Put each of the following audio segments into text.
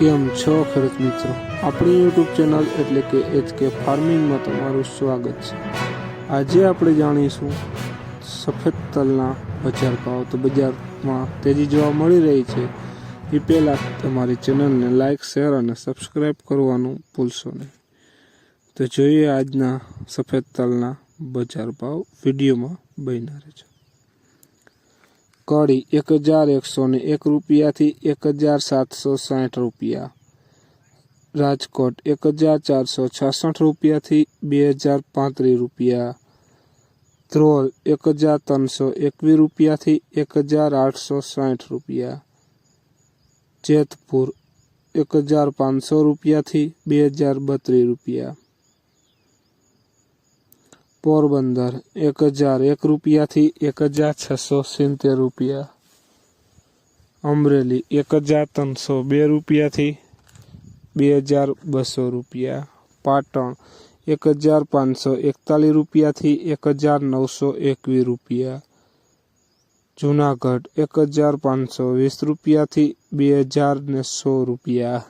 કેમ છો ખેડૂત મિત્રો. આપણી યુટ્યુબ ચેનલ એટલે કે એચ કે ફાર્મિંગમાં તમારું સ્વાગત છે. આજે આપણે જાણીશું સફેદ તલના બજાર ભાવ. તો બજારમાં તેજી જોવા મળી રહી છે. એ પહેલાં તમારી ચેનલને લાઇક શેર અને સબસ્ક્રાઈબ કરવાનું ભૂલશો નહીં. તો જોઈએ આજના સફેદ તલના બજાર ભાવ વિડીયોમાં બન્યા રહેજો. કડી એક હજાર એકસો ને એક રૂપિયાથી એક હજાર સાતસો સાઠ રૂપિયા. રાજકોટ એક હજાર ચારસો છાસઠ રૂપિયાથી બે હજાર પાંત્રીસ રૂપિયા. ધ્રોલ એક હજાર ત્રણસો એકવીસ રૂપિયાથી એક હજાર આઠસો સાઠ રૂપિયા. જેતપુર એક હજાર પાંચસો રૂપિયાથી બે હજાર બત્રીસ રૂપિયા. પોરબંદર એક હજાર એક રૂપિયાથી એક હજાર છસો સિત્તેર રૂપિયા અમરેલી એક હજાર ત્રણસો બે રૂપિયાથી બે હજાર બસો રૂપિયા પાટણ એક હજાર પાંચસો એકતાલીસ રૂપિયાથી એક હજાર નવસો એકવીસ રૂપિયા જુનાગઢ એક હજાર પાંચસો વીસ રૂપિયાથી બે હજાર ને સો રૂપિયા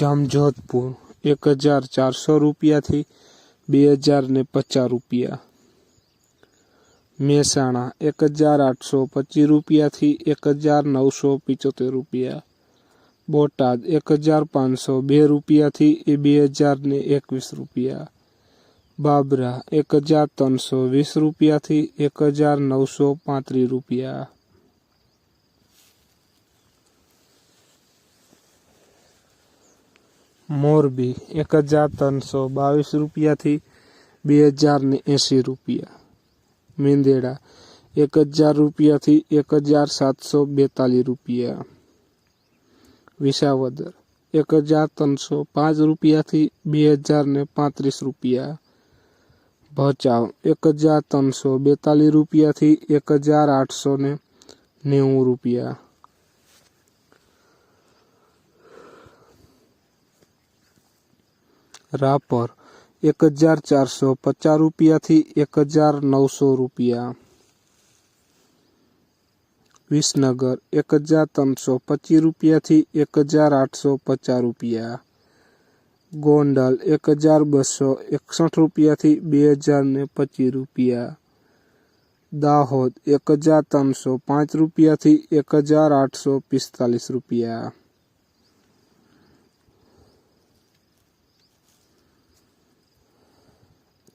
જામજોધપુર, એક હજાર ચારસો રૂપિયાથી બે હજાર ને પચાસ રૂપિયા. મહેસાણા, એક હજાર આઠસો પચીસ રૂપિયાથી એક હજાર નવસો પિચોતેર રૂપિયા. બોટાદ, એક હજાર પાંચસો બે રૂપિયાથી એ બે હજાર ને એકવીસ રૂપિયા. બાબરા, એક હજાર ત્રણસો વીસ રૂપિયાથી એક હજાર નવસો પાંત્રીસ રૂપિયા. મોરબી એક હજાર ત્રણસો બાવીસ રૂપિયાથી બે હજાર ને એંસી રૂપિયા. મેંદેડા એક હજાર રૂપિયાથી એક હજાર સાતસો બેતાલીસ રૂપિયા. વિસાવદર એક હજાર ત્રણસો પાંચ રૂપિયાથી બે હજાર ને પાંત્રીસ રૂપિયા. ભચાઉ એક હજાર ત્રણસો બેતાલીસ રૂપિયાથી એક હજાર આઠસો નેવું રૂપિયા. રાપર એક હજાર ચારસો પચાસ રૂપિયાથી એક હજાર નવસો રૂપિયા. વિસનગર એક હજાર ત્રણસો પચીસ રૂપિયાથી એક હજાર આઠસો પચાસ રૂપિયા. ગોંડલ એક હજાર બસો એકસઠ રૂપિયાથી બે હજાર ને પચીસ રૂપિયા. દાહોદ એક હજાર ત્રણસો પાંચ રૂપિયાથી એક હજાર આઠસો પિસ્તાલીસ રૂપિયા.